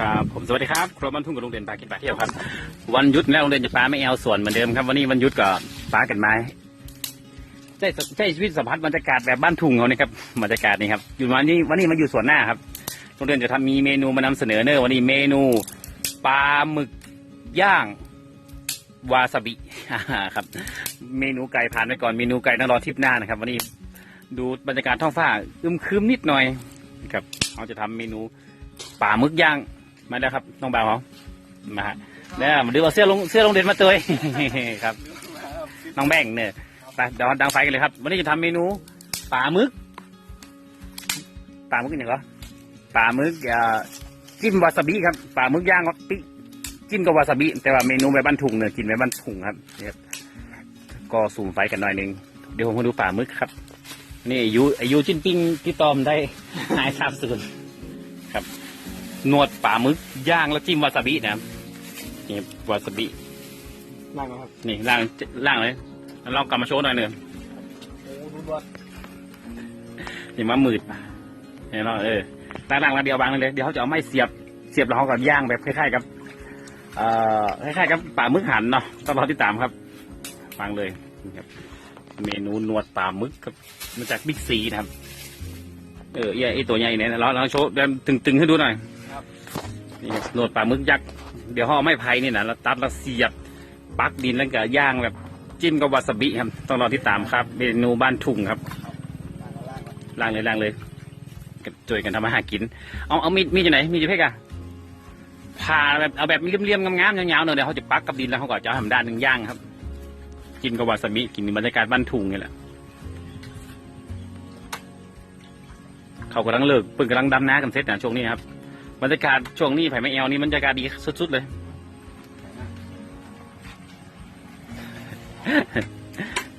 ครับผมสวัสดีครับครัวบ้านทุ่งกับลุงเด่นปลากินปลาเที่ยวครับ วันหยุดแล้วลุงเด่นจะปลาไม่แอวส่วนเหมือนเดิมครับ วันนี้วันหยุดก็ปลากันไม้ใช่ใช่ชีวิตสัมผัสบรรยากาศแบบบ้านทุ่งเขานี่ครับบรรยากาศนี่ครับอยู่วันนี้วันนี้มาอยู่สวนหน้าครับลุงเด่นจะทำมีเมนูมานำเสนอเนอวันนี้เมนูปลาหมึกย่างวาซาบิครับ เมนูไก่ผ่านไปก่อนเมนูไก่ต้องรอทริปหน้านะครับ วันนี้ดูบรรยากาศท้องฟ้าอึมครึมนิดหน่อยครับเราจะทำเมนูปลาหมึกย่าง มาแล้วครับน้องบ่าวเขามาฮะเนี่ยมาดูเอาเสื้อลงเสื้อลงเด่นมาเตย ครับ น้องแบ่งเนี่ยไปเดี๋ยวดังไฟกันเลยครับ วันนี้จะทำเมนูปลาหมึกปลาหมึกอย่างเหรอปลาหมึกจิ้มวาซาบิครับปลาหมึกย่างก็ปิจิ้มกับวาซาบิ แต่ว่าเมนูแบบบ้านถุงเนี่ยกินแบบบ้านถุงครับเนี่ยก็สูมไฟกันหน่อยนึงเดี๋ยวผมมาดูปลาหมึกครับ นี่อายุอายุจิ้นปิ้งที่ตอมได้หายทราบสูญครับ นวดปลาหมึกย่างแล้วจิ้มวาซาบินะครับนี่วาซาบินั่งนะครับนี่ล่างล่างเลยแล้วเรากลับมาโชว์หน่อยหนึ่งโอ้ดูด้วยนี่มามืดเห็นไหมเออล่างล่างแล้วเดียวบางเลยเดี๋ยวเขาจะเอาไม้เสียบเสียบแล้วเขาก็ย่างแบบคล้ายๆกับเอ่อคล้ายๆกับปลาหมึกหันเนาะต้องรอที่ตามครับฟังเลยนี่ครับเมนูหนวดปลาหมึกครับมาจากบิ๊กซีนะครับเออไอ้ไอ้ตัวใหญ่เนี่ยเราเราโชว์เดินตึงๆให้ดูหน่อยครับ นี่ครับหนวดปลาหมึกยักษ์เดี๋ยวห่อไม้ไผ่นี่นะเราตัดแล้วเสียบปักดินแล้วก็ย่างแบบจิ้มกับวาซาบิครับ ต้องรอที่ตามครับ เมนูบ้านทุ่งครับล่างเลยล่างเลยก็ช่วยกันทำอาหารกิน เอาเอามีดมีดจากไหนมีดจากเพกอะผ่าแบบเอาแบบเลี่ยมๆงามๆยาวๆหน่อยเดี๋ยวเขาจะปักกับดินแล้วเขาก็จะทำด้านหนึ่งย่างครับ กินกับวาซาบิกินบรรยากาศบ้านทุ่งนี่แหละเขากำลังเลิกเพิ่งกำลังดำน้ากันเสร็จนะช่วงนี้ครับ บรรยากาศช่วงนี้ไผ่ไม่แอวนี่บรรยากาศดีสุดๆเลย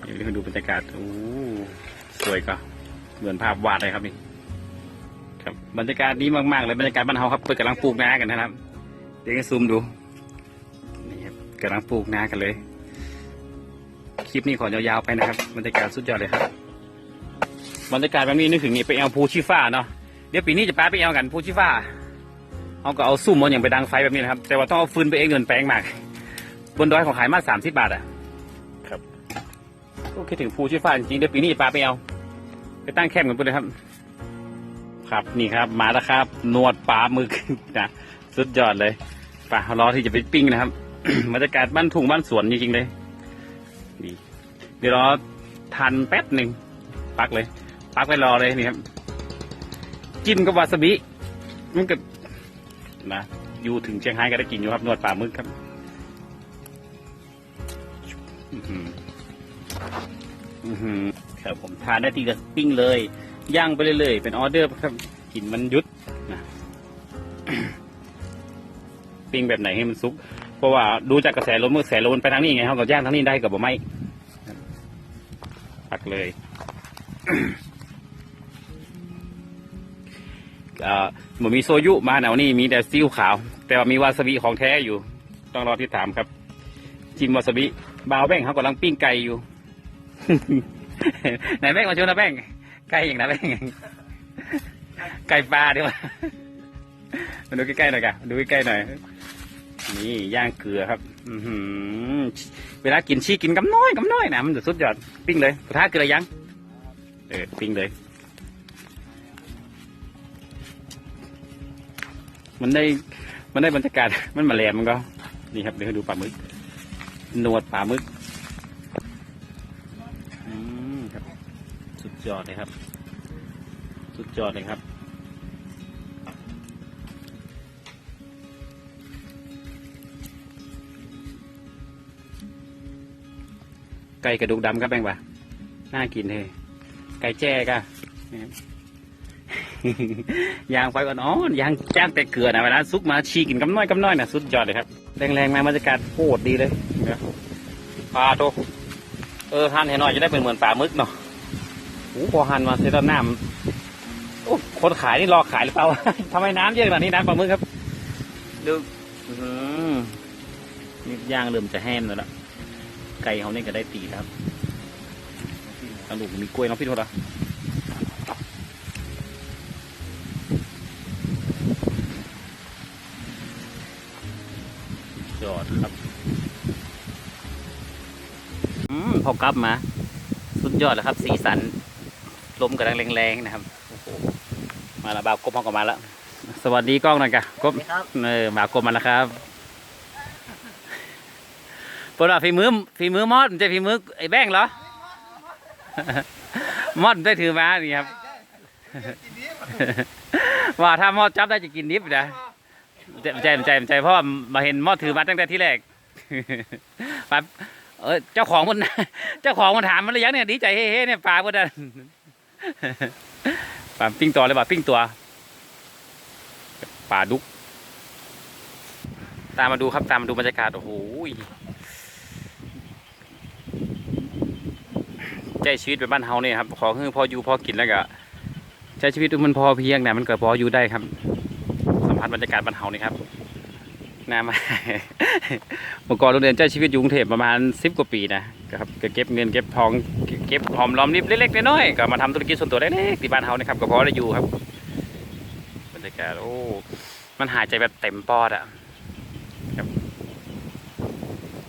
เดี๋ยวดูบรรยากาศโอ้สวยก็เหมือนภาพวาดเลยครับนี่ครับบรรยากาศดีมากๆเลยบรรยากาศบ้านเฮาครับเพื่อกำลังปลูกนากันนะครับ เดี๋ยวให้ซูมดูนี่ครับกำลังปลูกนากันเลยคลิปนี้ขอยาวๆไปนะครับบรรยากาศสุดยอดเลยครับบรรยากาศแบบนี้นึกถึงนี่ไปแอลภูชิฟ้าเนาะเดี๋ยวปีนี้จะไปไปแอลกันภูชิฟ้า เขาก็เอาซุ่มมันอย่างไปดังไฟแบบนี้นะครับ แต่ว่าต้องเอาฟืนไปเองเงินแปลงมาก บนดอยของขายมาสามสิบบาทอะ ครับก็คิดถึงภูชิฟ้าจริงๆเดี๋ยวปีนี้จะไปไปแอลไปตั้งแคมป์กันไปเลยครับ ครับนี่ครับ มาแล้วครับ นวดปลาหมึกนะสุดยอดเลยปลารอที่จะไปปิ้งนะครับบรรยากาศบ้านทุ่งบ้านสวนจริงๆเลยดีเดี๋ยวรอทันแป๊บหนึ่งปักเลย ปักไว้รอเลยนี่ครับ จิ้มกับวาซาบิมันก็ นะอยู่ถึงเชียงรายก็ได้กินอยู่ครับนวดปลาหมึกครับอือหืออือหือครับผมทานได้ทีกับปิ้งเลยย่างไปเรื่อยๆเป็นออเดอร์ครับกลินมันยุดนะปิ้งแบบไหนให้มันสุก เพราะว่าดูจากกระแสลมกระแสลมไปทางนี้ไงเขาก็ย่างทางนี้ได้กับบ่ไมครับปักเลยอ่า หมันมีโซยุมาหนาวนี่มีแต่ซีอิ๊วขาว แต่ว่ามีวาซาบิของแท้อยู่ ต้องรอที่ถามครับจิมวาซาบิบาวแบ่งเขากำลังปิ้งไก่อยู่ ไหนแป้งมาชวนนะแป้งไก่อย่างนะแป้งไก่ปลาดีกว่ามาดูใกล้ๆหน่อยกันดูใกล้ๆหน่อยนี่ย่างเกลือครับ อืเวลากินชีกินกำน้อยกำน้อยนะมันจะสุดยอดปิ้งเลยกระทะเกลือยังเออปิ้งเลย มันได้มันได้บรรยากาศมันมาแหลมมันก็ นี่ครับเดี๋ยวให้ดูปลาหมึกหนวดปลาหมึกอืมครับ สุดยอดเลยครับ สุดยอดเลยครับไก่กระดูกดำครับแบงปะน่ากินเลยไก่แจ้กะนะครับ ยางไฟอ่อนๆยางจ้างแต่เกลือนะเวลาซุกมาชีกินกำน้อยกำน้อยนะสุดยอดเลยครับ แรงๆมาบรรยากาศโคตรดีเลยนะปลาโตเออหั่นให้หน่อยจะได้เป็นเหมือนปลาหมึกเนาะโอ้พอหั่นมาเสร็จแล้วน้ำโอ้คนขายนี่รอขายหรือเปล่าทำไมน้ำเยอะขนาดนี้น้ำปลาหมึกครับดูอื้อหือนี่ย่างเริ่มจะแห้งแล้วละไก่เขาเนี่ยก็ได้ตีครับกระดูกมีกล้วยน้องพี่โทษอะ ยอดครับอืมพอกลับมา สุดยอดแล้วครับ สีสันลมกำลังแรงๆนะครับโอ้โหมาแล้วบ่าวกบเขาก็มาแล้วสวัสดีกล้องหน่อยกะกบครับเออบ่าวกบมาแล้วครับเปิดว่าฝีมือฝีมือมอดมันจะฝีมือไอ้แบ้งเหรอมอดมันได้ถือมานี่ครับว่าถ้ามอดจับได้จะกินดิบนะ ใจใจใจใจเพราะว่ามาเห็นมอดถือมาตั้งแต่ที่แรกปั๊บเออเจ้าของมันเจ้าของมันถามมันเลยยังเนี่ยดีใจเฮ้ๆเนี่ยปลาพวกนั้นปลาปิ้งตัวเลยป่ะปิ้งตัวปลาดุก ตามมาดูครับตามมาดูบรรยากาศโอ้โหใจชีวิตแบบบ้านเฮาเนี่ยครับ ขอคือพออยู่พอกินแล้วก็ใช้ชีวิตมันพอเพียงนะมันก็พออยู่ได้ครับ สัมผัสบรรยากาศบ้านเฮานี่ครับน่ามาเมื่อก่อนโรงเรียนใช้ชีวิตอยู่กรุงเทพประมาณสิบกว่าปีนะครับก็เก็บเงินเก็บทองเก็บหอมรอมริบเล็กๆน้อยๆก็มาทำธุรกิจส่วนตัวเล็กๆที่บ้านเฮานี่ครับก็พอได้อยู่ครับบรรยากาศโอ้มันหายใจแบบเต็มปอดอะครับ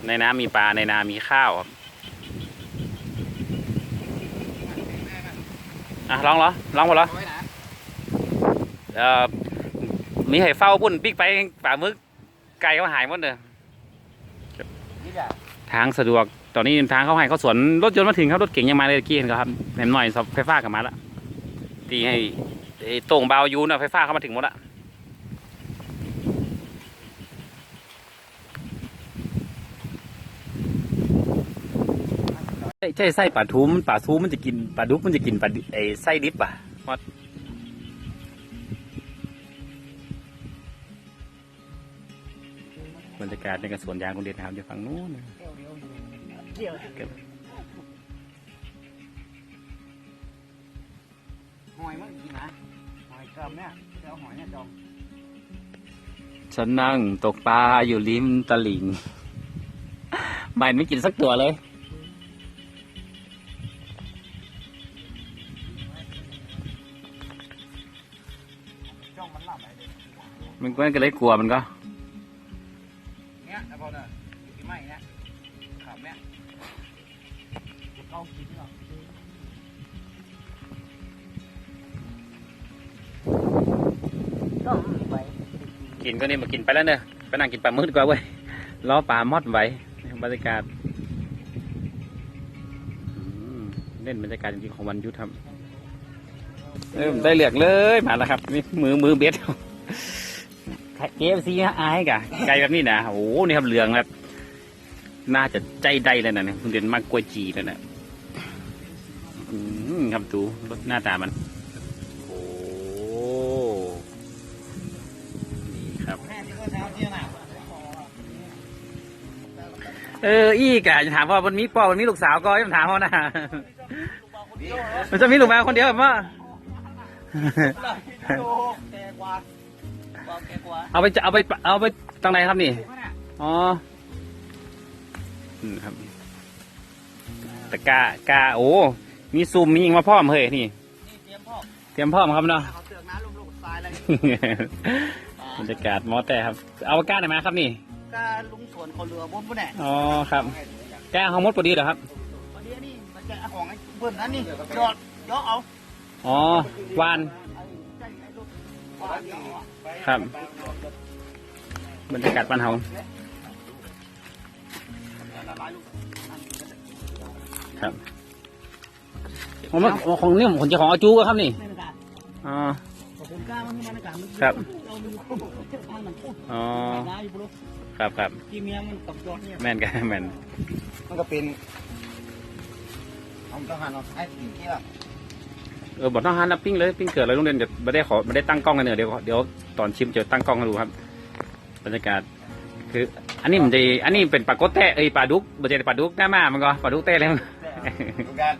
ในน้ำมีปลาในนามีข้าวครับอะลองเหรอลองหมดเหรอไว้นะเอ่อ มีไห่เฝ้าปุ่นปิ๊กไปป่ามึกไก่เขาหายหมดเลยทางสะดวกตอนนี้ทางเขาให้เขาสวนรถยนต์มาถึงครับรถเก่งยังมาเลยกี้เห็นครับเห็นหน่อยไฟฟ้ากลับมาแล้วตีให้ตรงเบายูนะไฟฟ้าเข้ามาถึงหมดละใช่ใช่ไส้ปลาทูมปลาทูมันจะกินปลาดุกมันจะกินปลาไอ้ไส้ดิบอะ บรรยากาศในกระสวนยางโรงเรียนนะครับอยู่ฝั่งนู้นเดี๋ยวเก็บหอยมันกินนะหอยกรมเนี่ยเจ้าหอยเนี่ยจองฉันนั่งตกปลาอยู่ริมตลิ่งมันไม่กินสักตัวเลยมันหลับไมันก็เลยกลัวมันก็ กินก็นี่มากินไปแล้วเนอะไปนั่งกินปลาหมึกดีกว่าเว้ยล้อปลามอดไว้บรรยากาศเล่นบรรยากาศจริงๆของวันยุทธครับเออได้เหลือกเลยมาแล้วครับนี่มือมือเบ็ดเคฟซีอายกะไก่แบบนี้นะโอ้โหนี่ครับเหลืองแบบน่าจะใจได้เลยนะเนี่ยคุณเด่นมากกล้วยจีแล้วนะอืมครับดูรสหน้าตามัน เอออีกอะจะถามว่ามันมีพ่อมันมีลูกสาวก็ยังถามเขานะมันจะมีลูกแมวคนเดียวมั้งโอ้แกกว่าว่าแกกว่าเอาไปจะเอาไปเอาไปตรงไหนครับนี่อ๋ออืมครับตะกร้ากาโอ้มีซูมมียิงมาพร้อมเฮ้ยนี่นี่เตรียมพ่อเตรียมพร้อมครับเนาะเขาเตือกน้ำลงลงทรายอะไรบรรยากาศมอแต่ครับ เอาก้าไหนมาครับนี่ ก็ลุงสวนเขาเรือบนปุ่นแหละอ๋อครับ แก้าของมดพอดีเหรอครับวันนี้นี่มันจะของไอ้เบิ้ลนั่นนี่ยอดยอดเอาอ๋อวานครับบรรยากาศบ้านเฮาครับผมว่าของนี่ผมจะของอาจูก็ครับนี่ไม่ประกาศอ๋อผมกล้ามันที่มันอาครับอ๋อ ครับครับที่เมียมันกับยอดเนี่ยแม่นกันแม่นมันก็เป็นผมต้องหันเอาให้ถึงที่ละเออบอกต้องหานับปิ้งเลยปิ้งเกิดอะไรโรงเรียนเดี๋ยวไม่ได้ขอไม่ได้ตั้งกล้องกันเนอะเดี๋ยวเดี๋ยวตอนชิมจะตั้งกล้องให้ดูครับบรรยากาศ คือ อันนี้มันจะอันนี้เป็นปลากดแต้เอ้ยปลาดุกบรรยากาศปลาดุกหน้ามามันก็ปลาดุกแต้เลยมันดูกัน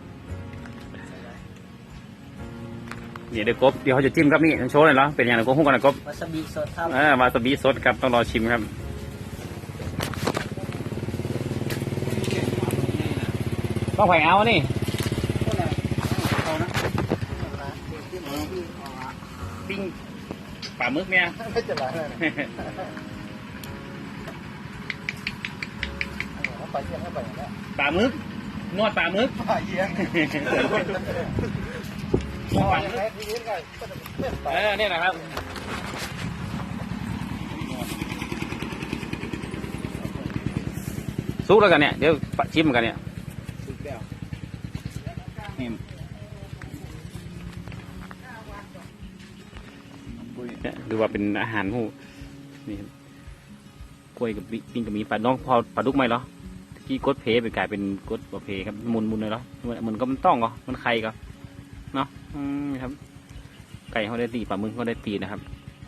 เดี๋ยวเดี๋ยวกบเดี๋ยวเขาจะจิ้มครับนี่โชว์เลยเหรอเป็นอย่างไรกบหุ้งกันนะกบวาซาบิสดครับเออวาซาบิสดครับต้องรอชิมครับ ต้องไผ่เอานี่ปิ้งปลาหมึกเนี่ยไม่จะไรเลยปเยี่ยงเข้าไปแล้วปลาหมึกนวดปลาหมึกไปเยี่ยงปลาหมึกทีนี้ก็เล่นไปเออเนี่ยนะครับซุกแล้วกันเนี่ยเดี๋ยวปะชิมกันเนี่ย นี่เนี่ยดูว่าเป็นอาหารหูนี่ครับกล้วยกับปิ้งกับหมีปลาน้องพอปลาดุกไหมเหรอตะกี้กดเพไปกลายเป็นกดบะเพครับหมุนหมุนเลยเหรอมันมันก็มันต้องเหรอมันไข่ก็เนาะอืมครับ ไก่เขาได้ตีปลาหมึกเขาได้ตีนะครับ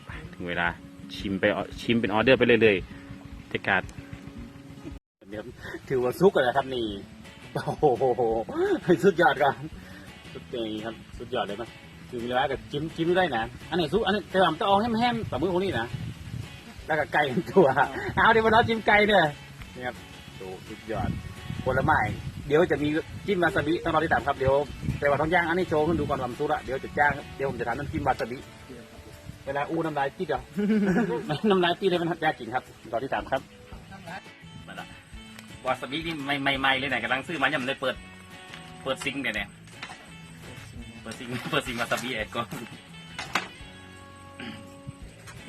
ไปถึงเวลาชิมไปเอาชิมเป็นออเดอร์ไปเรื่อยๆบรรยากาศเดี๋ยวถือว่าซุกเลยครับนี่ โอ้โหสุดยอดครับสุดยอดครับสุดยอดเลยมั้ยถึงเวลาก็จิ้มจิ้มได้นะอันนี้ซุกอันนี้แต่ว่ามันต้องเอาแห้มๆปลาหมึกพวกนี้นะแล้วก็ไก่เป็นตัวเอาเดี๋ยวมาเราจิ้มไก่เนี่ยนี่ครับโอ้สุดยอดผลไม้เดี๋ยวจะมีจิ้มวาซาบิต้องรอติดตามครับเดี๋ยวแต่ว่าต้องย่างอันนี้โชว์ขึ้นดูก่อนความซุกอะเดี๋ยวจะจ้างเดี๋ยวผมจะทำน้ำจิ้มวาซาบิเวลาอู้น้ำลายติดเหรอน้ำลายติดเลยมันยากกินครับรอที่สามครับมาละ วาซาบินี่ไม่ไม่ไม่เลยไหนกำลังซื้อมายังไม่ได้เปิด เปิดซิงเนี่ยเนี่ยเปิดซิงเปิดซิงวาซาบิเองก็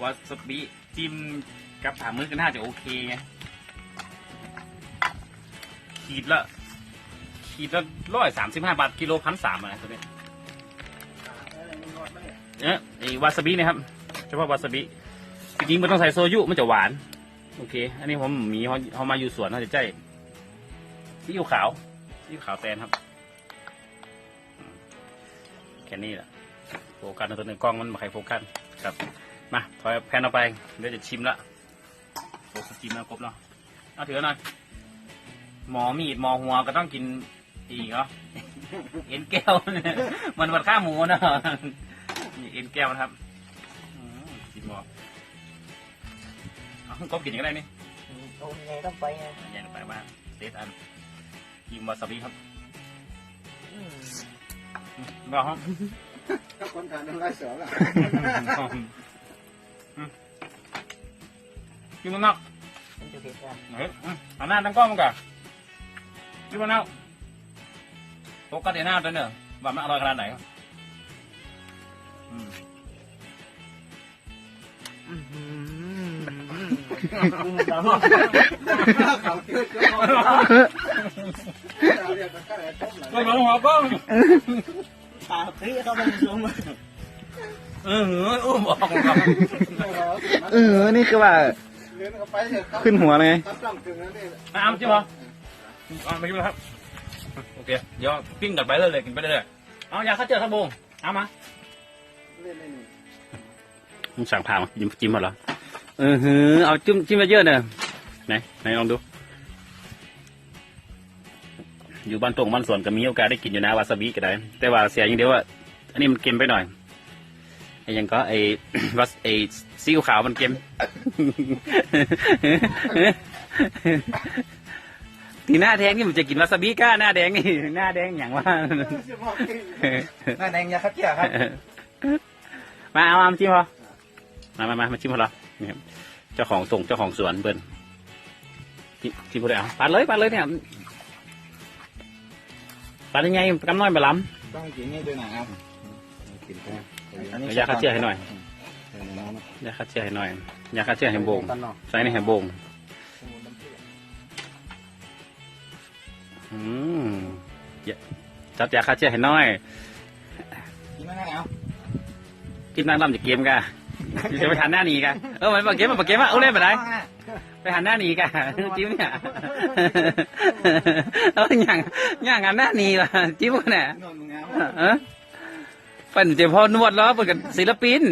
วาซาบิจิ้มกับผ่ามือก็น่าจะโอเคไงขีดละขีดละร้อยสามสิบห้าบาทกิโลพันสามอะไรตัวนี้เอ๊ะไอ้วาซาบิเนะครับเฉพาะวาซาบิจริงๆมันต้องใส่โซยุมันจะหวาน โอเค อันนี้ผมมีเขาเขามาอยู่สวนเขาจะใจซีอิ๊วขาวซีอิ๊วขาวแตนครับ แค่นี้แหละโฟกัสตัวหนึ่งกล้องมันมาใครโฟกัสครับ มาถอยแพนเอาไปเดี๋ยวจะชิมละโอ้ชิมแล้วครบเนาะเอาถือหน่อยหมอมีดหมอหัวก็ต้องกินอีกเหรอเอ็นแก้วมันวัดข้าหมูนะมีเอ็นแก้วนะครับอืมกินบ่ เอาก็กินก็ได้นี่โอ้ยไงต้องไปไงแย่งไปมาเซตอันกินวาซาบิครับอืมบ่ครับก็คนทานน้ำลายเสือละกินมันนักมันจะเผ็ดอะเฮ้ยอืมเอาหน้าตั้งกล้องมันก่อนกินมันนักปกติหน้าตัวเนี่ยว่ามันอร่อยขนาดไหนครับอืมเขาเกิดก็เราเรียกกันก็เลยต้มเลยไม่มาหัวกล้องปลาพริกเขาเป็นชมเอออุ้มออกครับเออนี่คือว่าเลี้ยงเขาไปเถอะขึ้นหัวเลยตับตั้งถึงนั่นนี่น้ำจิ้มเหรอเอามากินเลยครับโอเคเดี๋ยวปิ้งกันไปเรื่อยๆกินไปเรื่อยๆเอาอยาข้าวเจียวครับบุงเอามาเล่นนี่มึงสั่งผ่ามาจิ้มจิ้มมาเหรอ เออหือเอาจิ้มจิ้มมาเยอะเนอะไหนไหนลองดู อยู่บ้านตรงบ้านสวนก็มีโอกาสได้กินอยู่นะวาซาบิก็ได้ แต่ว่าเสียอย่างเดียวว่าอันนี้มันเค็มไปหน่อยไอ้หยังก็ไอ้วัสไอ้ซีอิ๊วขาวมันเค็มทีหน้าแดงนี่มันจะกินวาซาบิก้าหน้าแดงนี่หน้าแดงอย่างว่านั่นเองยาคัดเจียครับมาเอามาจิ้มพอมามามามาจิ้มพอเหรอ นี่ครับเจ้าของส่งเจ้าของสวนเบิ้นจิ้มจิ้มพอได้เอาปัดเลยปัดเลยเนี่ยปัดยังไงกำน้อยมาล้ต้องกินนี่ด้วยนะครับกินไปำเอายาฆ่าเชื้อให้หน่อยยาฆ่าเชื้อให้หน่อยยาฆ่าเชื้อให้โบงใส่ในให้โบงอืมอย่าจับยาฆ่าเชื้อให้หน่อยกินไม่ได้เอากินนั่งลำจะเกมกะจะไปหันหน้าหนีกะเออมันบอกเกมมันบอกเกมว่าเอาเล่นไปไหนไปหันหน้าหนีกันจิ้มเนี่ยเอออย่างอย่างหันหน้าหนีล่ะจิ้มกันเนี่ยนอนมึงเอาเออเป็นเจ้าพ่อนวดล้อเป็นกันศิลปิน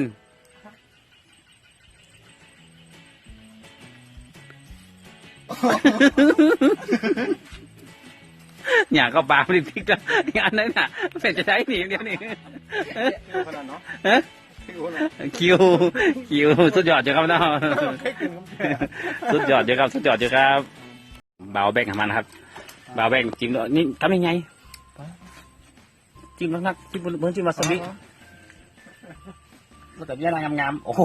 อย่างก็ปลาไม่ได้พริกแล้วอย่างนั้นน่ะเป็นจะใช้หนีเดียวนี่ ขนาดเนาะเอ๊ะคิวคิวสุดยอดจ้ะครับเนาะสุดยอดเยอะครับ สุดยอดเยอะครับเบาแบ่งของมันนะครับเบาแบ่งจิ้มด้วยนี่ทำยังไงจิ้มนักๆจิ้มเหมือนจิ้มวาซาบิก็แต่ย่างงามๆโอ้โห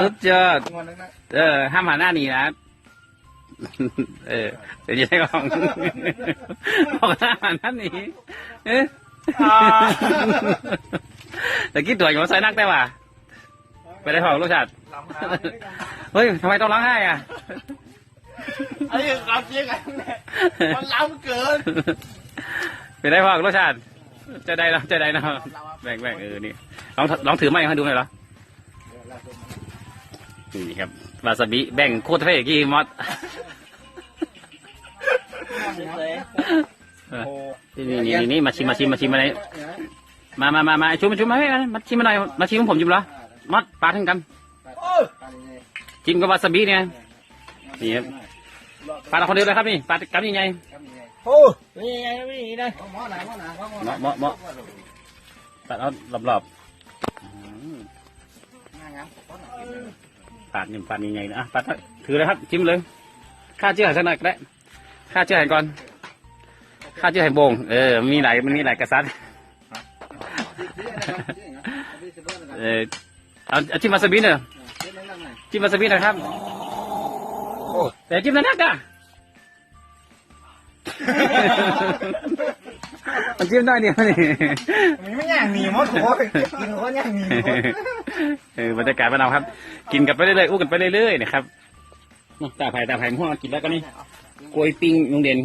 สุดยอดงอนนึงนะเออห้ามหันหน้าหนีนะเออเดี๋ยวจะให้ลองบอกหน้านั่นนี่เอ๊ะ แต่คิดตัวอย่างว่าใส่นักได้ป่ะไปได้ของรสชาติลำน้ำเฮ้ยทำไมต้องร้องไห้อะไอ้ครับเจ๊กันเนี่ยมันล้ำเกินไปได้ของรสชาติจะได้เนาะจะได้เนาะแบ่งแบ่งเออนี่ลองลองถือไม้ให้ดูหน่อยเหรอนี่ครับวาซาบิแบ่งโคตรเท่กี่มอดโอ้นี่นี่นี่นี่มาชิมมาชิมมาชิมมาเลย มามามามาชุบมาชุบมาให้มาชิมมาหน่อยมาชิมของผมชิมเหรอมอดปลาทั้งกันโอ้ชิมกับวาซาบิเนี่ยนี่ครับปลาเราคนเดียวเลยครับนี่ปลากำยังไงโอ้นี่ไงนี่ได้หมอหนาหมอหนาหมอหนาเหมาะเหมาะเหมาะตัดเอารอบๆอืมง่ายงามปาดนี่ปาดยังไงนะอะปาดถือเลยครับชิมเลยข้าเชื่อให้สักหน่อยก็ได้ข้าเชื่อให้ก่อนข้าเชื่อให้โบงเออมีหลายมันมีหลายกษัตริย์ เออเอาเอาจิ้มวาซาบิเนอะจิ้มวาซาบิหนะครับโอ้แต่จิ้มแล้วนักอะมันจิ้มได้เดียวนี่มันไม่ย่างหนีมดโอ้ยกินเขาย่างหนีมดเออบรรยากาศบ้านเราครับ กินกันไปเรื่อยๆอู้กันไปเรื่อยๆนะครับนี่ตาไผ่ตาไผ่ม่วงกินแล้วก็นี่กล้วยปิ้งโรงเรียน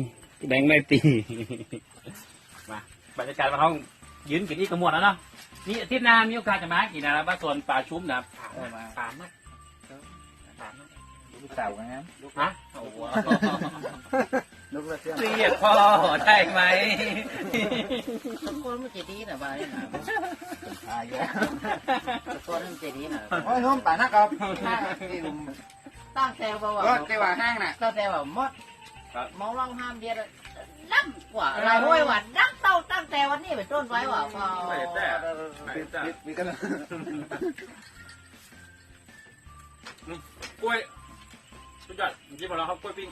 แบงค์ไม่ตีมาบรรยากาศบ้านห้องยืนกินอีกกระมวลแล้วเนาะ นี่อาทิตย์หน้ามีโอกาสจะมากินนะครับบ้านสวนป่าชุ้มนะครับเออมาป่านักป่านักลูกสาวกันงั้นฮะโอ้โหลูกละเสี้ยนเรียกพ่อได้ไหมคนมันจะดีนะบ้านนี่นะอ่าอยู่แล้วคนมันจะดีนะโอ้ยน้องป่านักครับตั้งแต่ว่าก็เจ้าว่าห้างน่ะตั้งแต่ว่ามดมองลองห้ามเดียด ดั้งกว่าอะไรห้วยว่าดั้งเต้าตั้งแต่วันนี้เป็นต้นไว้ว่าพอมีกันกล้วยสุดยอดจิ้มมาแล้วครับกล้วยปิ้ง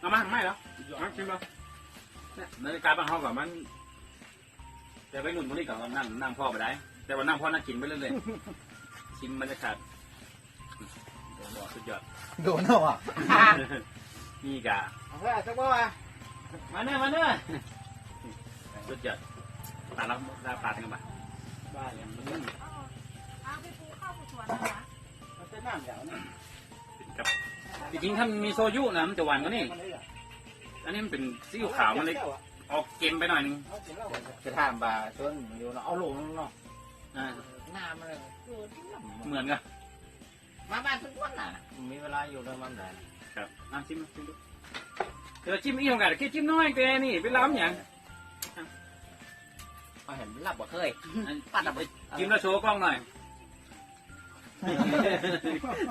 เอามาไม่เหรอมาชิมมาเนี่ยบรรยากาศบ้านเขากับมัน แต่ไปหนุนพวกนี้ก่อนนั่งนั่งพ่อไปได้ แต่ว่านั่งพ่อนั่งกินไปเรื่อยๆชิมบรรยากาศสุดยอดโดนเอาอะนี่กะเอาเพื่อสักบ่อะ มาเนื้อมาเนื้อสุดยอดตาเราตาปลาถึงกันปะบ้าอย่างนี้เอาไปปูเข้าปูสวนนะคะมันเป็นน้ำอย่างนี้กับจริงๆถ้ามันมีโซยุนะมันจะหวานกว่านี่อันนี้มันเป็นซีอิ๊วขาวมันเลยออกเค็มไปหน่อยนึงจะถามบ่าต้นอยู่เนาะเอาลงเนาะอ่าหน้ามันเลยเหมือนกันมาบ้านทุกวันน่ะมีเวลาอยู่ในมันไหนครับน้ำจิ้มจิ้มดู เดี๋ยวจิ้มอีกของกันแค่จิ้มน้อยแกนี่ไปล้ำอย่างเขาเห็นหลับบ่เคยอันปัดเอาไปจิ้มแล้วโชว์กล้องหน่อย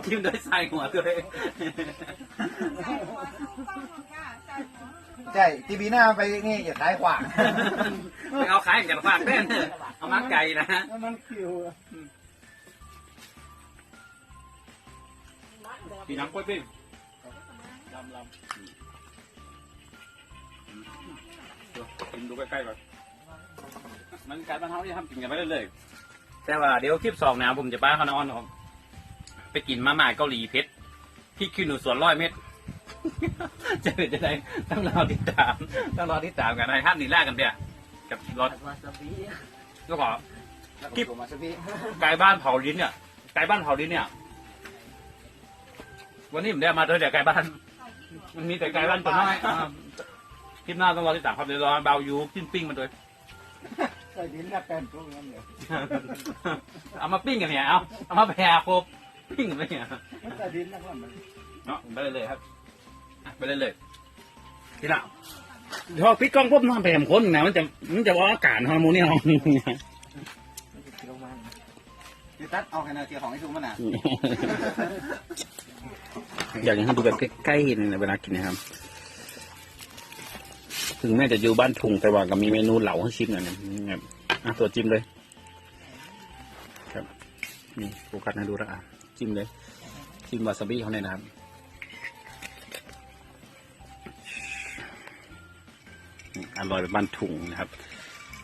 จิ้มโดยใส่หัวตัวเองใส่หัวเข้าป้องหรอกค่ะใส่หัวใช่ทีบีหน้าไปนี่อย่าขายขวางไปเอาขายกันฝากเต้นเอามาไก่นะมันคิวปีน้ำกล้วยปิ้ง ดูกินดูใกล้ๆก่อนมันการบ้านเฮาที่ทำกินกันไปเรื่อยๆแต่ว่าเดี๋ยวคลิปสองนะผมจะป้าเขานอนออกไปกินมาม่าเกาหลีเพชรพี่คิวหนูสวนร้อยเม็ดจะเป็นจะได้ต้องรอติดตามต้องรอติดตามกันในท่านนี่แรกกันเดียวกับรถวาซาบิแล้วก็ำแล้วก็มาสักทีไก่บ้านเผาลิ้นเนี่ยไก่บ้านเผาลิ้นเนี่ย วันนี้ผมได้มาด้วยแต่ไก่บ้าน มันมีแต่ไก่บ้านตัวน้อยอ่า คลิปหน้าต้องรอติดตามครับเดี๋ยวรอเบายูปิ้งปิ้งมันด้วยใส่ดินแล้วเป็นพวกนั้นเลยเอามาปิ้งกันเนี่ยเอาเอามาแผ่โคบปิ้งกันไปเนี่ยใส่ดินแล้วก็มันเนาะไปเลยเลยครับอะไปเลยเลยทีละพอปิดกล้องปุ๊บน้ำแผ่มข้นนะมันจะมันจะว่าอากาศฮอร์โมนนี่ฮอร์โมนเคี้ยวมันคือตัดเอาแค่นาทีของไอ้ชุมมันอะ อยากให้ดูแบบใกล้ๆนี่นะเวลากินนะครับ ถึงแม้จะอยู่บ้านทุงแต่ว่าก็มีเมนูเหลาให้ชิมหน่อยนะครับอะตัวจิ้มเลย ครับ นี่โฟกัสให้ดูและอะจิ้มเลย จิ้มวาซาบิเขาเนี่ยนะครับนี่อร่อยแบบบ้านถุงนะครับ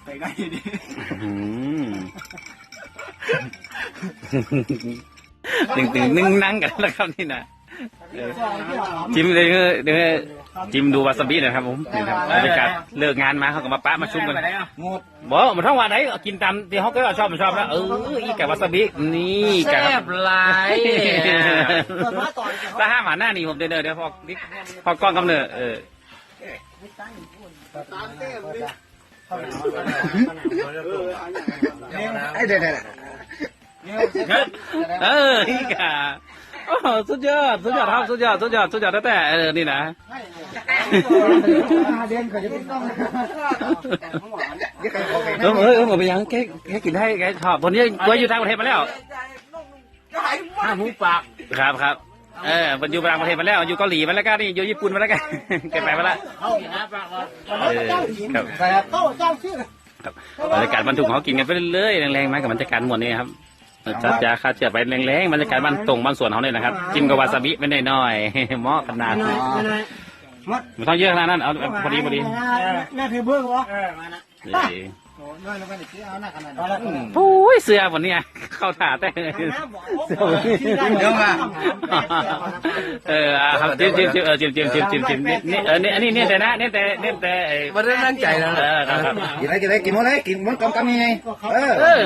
ไปใกล้ดิอืมตึงตึงนึ่งนั่งกันแล้วครับนี่นะ จิ้มเลยเด้อเด้อจิ้มดูวาซาบิหน่อยครับผมนี่ครับบรรยากาศเลิกงานมาเขาก็มาปะมาชุมกันงดบอกมันท้องวันไหนกินตามที่เขาก็ชอบมันชอบแล้วเอออีกับวาซาบินี่กับแซ่บหลายถ้าห้ามหันหน้านี่ผมเดินเดี๋ยวพอพอกล้องกำเนิดเออไอ้เด็ดเด็ดเอออีกะ โอ้สุดยอด สุดยอดครับสุดยอด สุดยอด สุดยอดแต่เออ นี่นะ เดือนเขาจะเป็นต้องเออเออเออไปยังแกแกกินได้แกชอบตอนนี้ไว้อยู่ต่างประเทศมาแล้วห้าหมูปาก ครับครับ เออมันอยู่ต่างประเทศมาแล้ว อยู่เกาหลีมาแล้วก็นี่ อยู่ญี่ปุ่นมาแล้วกันแกไปมาแล้วเข้ากินนะปากก่อนเออครับเข้าเจ้าชื่อครับบรรยากาศบรรทุกเขากินกันไปเรื่อยๆแรงๆมากับบรรยากาศหมดนี่ครับ จัดยาฆ่าเชื้อไปแรงๆบรรยากาศบ้านตรงบ้านสวนเขาเนี่ยนะครับจิ้มกับวาซาบิไม่ได้น้อยๆเหมาะขนาดไม่ต้องเยอะขนาดนั้นเอาเอาพอดีพอดีน่าถือเบื้องวะเออมา นะเออน้อยลงไปหน่อยสิเอาหน้าขนาดนั้นโอ้ยเสื้อวันเนี้ยเข้าถ่าแต่เดี๋ยวมาเอออะครับจิ้มจิ้มจิ้มเออจิ้มจิ้มจิ้มจิ้มจิ้มนี่นี่เออนี่อันนี้เนี่ยแต่นะเนี่ยแต่เนี่ยแต่ไอ้ไม่ได้ตั้งใจนะเออครับครับกินอะไรกินอะไรกินหมดเลยกินหมดกำกำยังไงเออเออ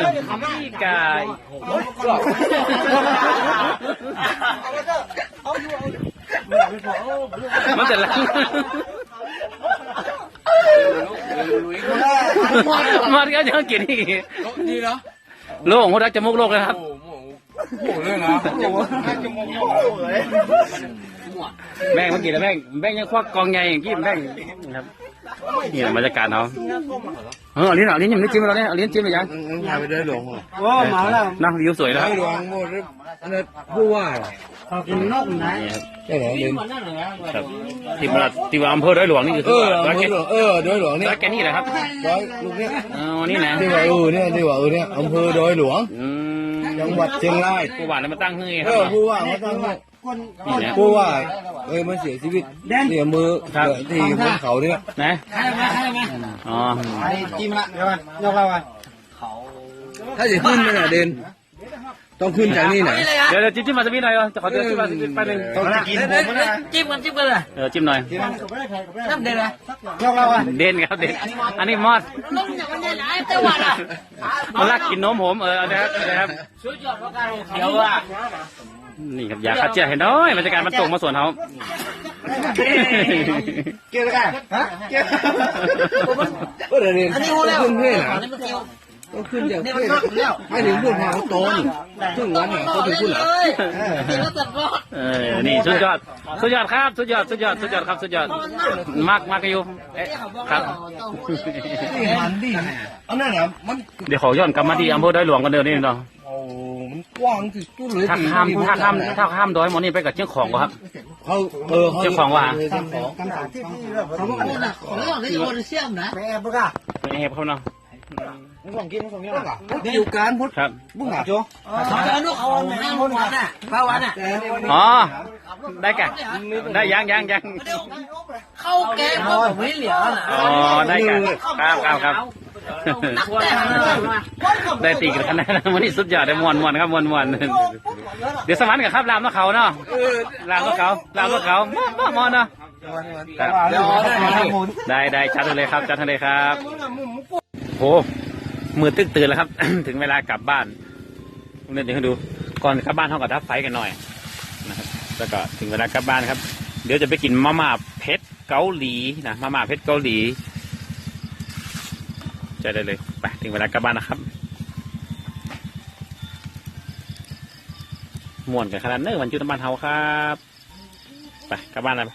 พี่กายมันจะละ มันก็ยังกินอีกดีเนาะโล่งหัวดักจมูกโลกเลยครับโอ้โหโอ้โหเลยนะแม่งเมื่อกี้นะแม่งแม่งยังควักกองใหญ่อย่างกี้แม่งครับ นี่แหละบรรยากาศเขาเออเอาลิ้นเอาลิ้นยังไม่จิ้มเราเนี่ยเอาลิ้นจิ้มไปยังพาไปได้หลวงโอ้เมาแล้วนั่งวิวสวยแล้วได้หลวงหมดอันนั้นผู้ว่าเขากินนกไหนนี่ครับได้หลวงเดินครับที่มาที่ว่าอำเภอดอยหลวงนี่เอคืออร้อยหแก่ลวงเออดอยหลวงเนี่ยร้อยแก่นี่แหละครับดอยลูกเนี่ยเออนี่นะที่ว่าเออเนี่ยที่ว่าเออเนี่ยอำเภอดอยหลวงอืมจังหวัดเชียงรายผู้ว่าเนี่ยมาตั้งให้คเอรับอผู้ว่าเขาตั้งให้ นี่นะผู้ว่าเออมันเสียชีวิตเนี่ยมือที่บนเขาเนี่ยนะให้มาให้มาอ๋อไอ้จิ้มละเดี๋ยวมายกเราไปถ้าจะขึ้นไปน่ะเด่นต้องขึ้นจากนี่ไหนเดี๋ยวเดี๋ยวจิ้มจิ้มมาสักนิดหน่อยก่อนจะขอเดี๋ยวจิ้มมาสักนิดไปหนึ่งต้องกินผมนะจิ้มกันจิ้มกันเลยเออจิ้มหน่อยน้ำเดือดเลยยกเราไปเด่นครับเด่นอันนี้มอดน้ำอย่างมันได้หลายแต่ว่าล่ะมันรักกินนมผมเออเอานะครับเอานะครับสุดยอดเพราะการเขียวอะ นี่ครับยาฆ่าเชื้อเห็นน้อยบรรยากาศมันตรงมาสวนเขา เกี่ยวกันฮะเกี่ยวเออเด่นอันนี้รู้แล้วขึ้นเพื่อนอันนี้มันเกี่ยวต้องขึ้นจากนี่เพื่มันอนนอกแล้วไม่ถึงพูดพาเขาโตนซึ่งวันเนี่ยเขาถึงพูดเหรอนี่ก็ตัดรอดเออนี่สุดยอดสุดยอดครับสุดยอดสุดยอดสุดยอดครับสุดยอดมากมากอยู่เอ๊ะครับนี่มันดิเอานั่นน่ะมันเดี๋ยวขอย้อนกลับมาที่อำเภอดอยหลวงกันเดิมนี่เนาะ มันกว้างที่สุดเลยถ้าข้ามถ้าข้ามถ้าข้ามดอยหมดนี่ไปกับเชียงของก็ครับ เขาเออเขาเจ้าของว่าเจ้าของคำถามที่พี่เราเขาบอกว่าของเราที่โอเซียมนะแม่ปุ๊กอะไม่ให้เขาเนาะมึงส่งกินมึงส่งกินมันอยู่การพุทธครับบุ้งหาโจ้เขาจะนุกเอาห้าวันน่ะห้าวันน่ะอ๋อได้แกะได้ยังยังยังเข้าแกงเขาไม่เหลียวน่ะอ๋อได้แกะครับครับครับนักแต่มา ได้ตีกันขนาดนั้นวันนี้สุดยอดได้มวนมวนครับมวนมวนเดี๋ยวสวรรค์กับครับรามนกเขาเนาะรามนกเขารามนกเขามอมอเนาะครับเดี๋ยวได้ได้จัดเลยครับจัดเลยครับโหมือตึกตื่นแล้วครับ ถึงเวลากลับบ้านเดี๋ยวให้ดูก่อนกลับบ้านเท่ากับทับไฟกันหน่อยนะครับแล้วก็ถึงเวลากลับบ้านครับ เดี๋ยวจะไปกินมาม่าเผ็ดเกาหลีนะมาม่าเผ็ดเกาหลี ใจได้เลยไปถึงเวลากลับบ้านนะครับม่วนกันขนาดเนื้อวันจุดน้ำมันเฮาครับ ไปกลับบ้านเลย